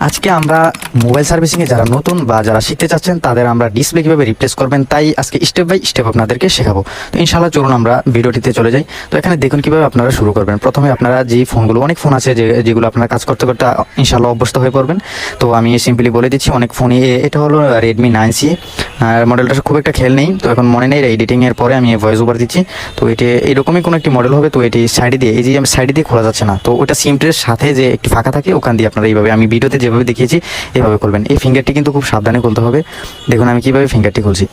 আজকে আমরা মোবাইল সার্ভিসিংয়ে যারা নতুন বা যারা শিখতে চাচ্ছেন, তাদের আমরা ডিসপ্লে কীভাবে রিপ্লেস করবেন, তাই আজকে স্টেপ বাই স্টেপ আপনাদেরকে শেখাবো। তো ইনশাল্লাহ চলুন আমরা ভিডিওটিতে চলে যাই। তো এখানে দেখুন কীভাবে আপনারা শুরু করবেন। প্রথমে আপনারা যে ফোনগুলো, অনেক ফোন আছে যে, যেগুলো আপনারা কাজ করতে করতে ইনশাল্লাহ অভ্যস্ত হয়ে পড়বেন। তো আমি সিম্পলি বলে দিচ্ছি, অনেক ফোনই এটা হলো রেডমি নাইন সি মডেলটা খুব একটা খেল নেই। তো এখন মনে নেই এডিটিংয়ের পরে আমি ভয়েস ওভার দিচ্ছি। তো এটি, এরকমই কোনো একটি মডেল হবে, তো এটি সাইডে দিয়ে, এই যে সাইডে দিয়ে খোলা যাচ্ছে না। তো ওটা সিমটের সাথে যে একটি ফাঁকা থাকে, ওখান দিয়ে আপনারা এইভাবে, আমি ভিডিওতে যেভাবে দেখিয়েছি এইভাবে করবেন। এই ফিঙ্গারটি কিন্তু খুব সাবধানে খুলতে হবে। দেখুন, আমি কীভাবে ফিঙ্গারটি খুলছি।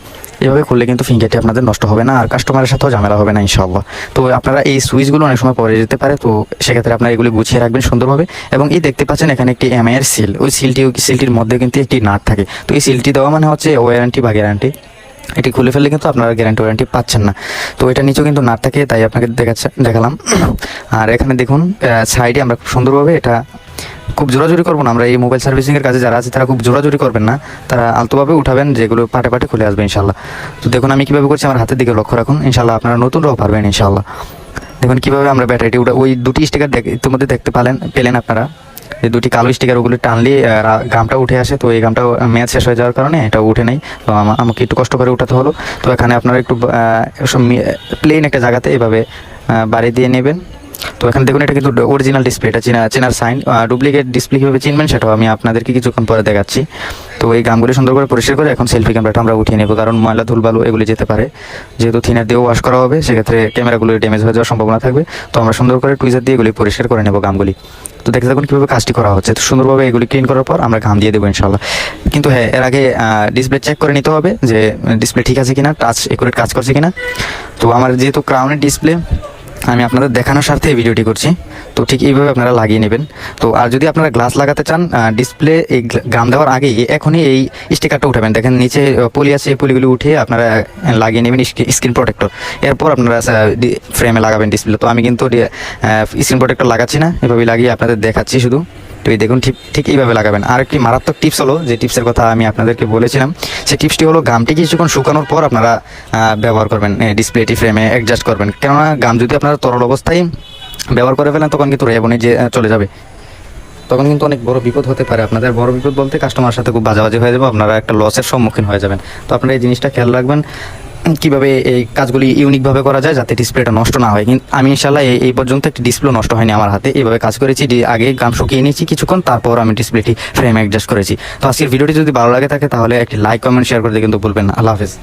এভাবে খুললে কিন্তু ফিঙ্গারটি আপনাদের নষ্ট হবে না, আর কাস্টমারের সাথেও ঝামেলা হবে না ইনশাল্লাহ তো আপনারা এই সুইচগুলো অনেক সময় পরে যেতে পারে, তো সেক্ষেত্রে আপনারা এগুলি গুছিয়ে রাখবেন সুন্দরভাবে। এবং এই দেখতে পাচ্ছেন, এখানে একটি এমআই এর সিল ওই সিলটি সিলটির মধ্যে কিন্তু একটি নাট থাকে। তো এই সিলটি দেওয়া মানে হচ্ছে ওয়ারেন্টি বা গ্যারান্টি এটি খুলে ফেললে কিন্তু আপনারা গ্যারান্টি ওয়ারেন্টি পাচ্ছেন না। তো এটা নিচেও কিন্তু নাট থাকে, তাই আপনাকে দেখাচ্ছে, দেখালাম। আর এখানে দেখুন সাইডে আমরা খুব সুন্দরভাবে এটা খুব জোরাজুরি করব না। আমরা এই মোবাইল সার্ভিসিংয়ের কাজে যারা আছে, তারা খুব জোরাজুরি করবেন না। তারা আলতোভাবে উঠাবেন, যেগুলো পাটে পাটে খুলে আসবে ইনশাল্লাহ তো দেখুন, আমি কীভাবে করছি আমার হাতের দিকে লক্ষ্য রাখুন। ইনশাল্লাহ আপনারা নতুনরাও পারবেন ইনশাল্লাহ দেখুন, কীভাবে আমরা ব্যাটারিটি উঠা ওই দুটি স্টিকার ইতিমধ্যে দেখতে পেলেন পেলেন আপনারা। এই দুটি কালো স্টিকার ওগুলো টানলে গামটা উঠে আসে। তো এই গামটা ম্যাচ শেষ হয়ে যাওয়ার কারণে এটা উঠে নেই। তো আমাকে একটু কষ্ট করে উঠাতে হলো। তো এখানে আপনারা একটু প্লেন একটা জায়গাতে এভাবে বাড়ি দিয়ে নেবেন। তো এখানে দেখুন, এটা কিন্তু অরিজিনাল ডিসপ্লে এটা চেনা চেনার সাইন ডুপ্লিকেট ডিসপ্লে কীভাবে চিনবেন সেটাও আমি আপনাদেরকে কিছুক্ষণ পরে দেখাচ্ছি। তো এই গামগুলি সুন্দর করে পরিষ্কার করে এখন সেলফি ক্যামেরাটা আমরা উঠিয়ে নেব, কারণ ময়লা, ধুলবালু এগুলি যেতে পারে। যেহেতু থিনার দিয়েও ওয়াশ করা হবে, সেক্ষেত্রে ক্যামেরাগুলো ড্যামেজ হয়ে যাওয়ার সম্ভাবনা থাকবে। তো আমরা সুন্দর করে টুইজার দিয়ে এগুলি পরিষ্কার করে নেব গামগুলি তো দেখতে থাকুন কীভাবে কাজটি করা হচ্ছে। তো সুন্দরভাবে এগুলি ক্লিন করার পর আমরা ঘাম দিয়ে দেবো ইনশাল্লাহ কিন্তু হ্যাঁ এর আগে ডিসপ্লে চেক করে নিতে হবে যে ডিসপ্লে ঠিক আছে কিনা টাচ একুরেট কাজ করছে কিনা। তো আমার যেহেতু ক্রাউনের ডিসপ্লে আমি আপনাদের দেখানোর স্বার্থে এই ভিডিওটি করছি। তো ঠিক এইভাবে আপনারা লাগিয়ে নেবেন। তো আর যদি আপনারা গ্লাস লাগাতে চান ডিসপ্লে এই গ্রাম দেওয়ার আগেই এখনই এই স্টিকারটা উঠাবেন। দেখেন নিচে পলি আছে, এই পলিগুলি উঠে আপনারা লাগিয়ে নেবেন স্ক্রিন প্রোটেক্টর এরপর আপনারা ফ্রেমে লাগাবেন ডিসপ্লে তো আমি কিন্তু স্ক্রিন প্রোটেক্টর লাগাচ্ছি না। এভাবে লাগিয়ে আপনাদের দেখাচ্ছি শুধু। তো এই দেখুন, ঠিক ঠিক এইভাবে লাগাবেন। আর একটি মারাত্মক টিপস হলো, যে টিপসের কথা আমি আপনাদেরকে বলেছিলাম সেই টিপসটি হলো গামটি কিছুক্ষণ শুকানোর পর আপনারা ব্যবহার করবেন ডিসপ্লেটি ফ্রেমে অ্যাডজাস্ট করবেন। কেননা গাম যদি আপনারা তরল অবস্থায় ব্যবহার করে ফেলেন, তখন কিন্তু রেবনে যে চলে যাবে। তখন কিন্তু অনেক বড় বিপদ হতে পারে। আপনাদের বড় বিপদ বলতে কাস্টমার সাথে খুব বাজাবাজি হয়ে যাবে, আপনারা একটা লসের সম্মুখীন হয়ে যাবেন। তো আপনারা এই জিনিসটা খেয়াল রাখবেন। কীভাবে এই কাজগুলি ইউনিকভাবে করা যায় যাতে ডিসপ্লেটা নষ্ট না হয়। কিন্তু আমি ইনশাল্লাহ এই পর্যন্ত একটি ডিসপ্লে নষ্ট হয়নি আমার হাতে। এইভাবে কাজ করেছি আগে গাম শুকিয়ে নিয়েছি কিছুক্ষণ, তারপর আমি ডিসপ্লেটি ফ্রেম অ্যাডজাস্ট করেছি। তো আজকের ভিডিওটি যদি ভালো লাগে থাকে তাহলে একটি লাইক কমেন্ট শেয়ার করতে কিন্তু ভুলবেন না। আল্লাহ হাফেজ।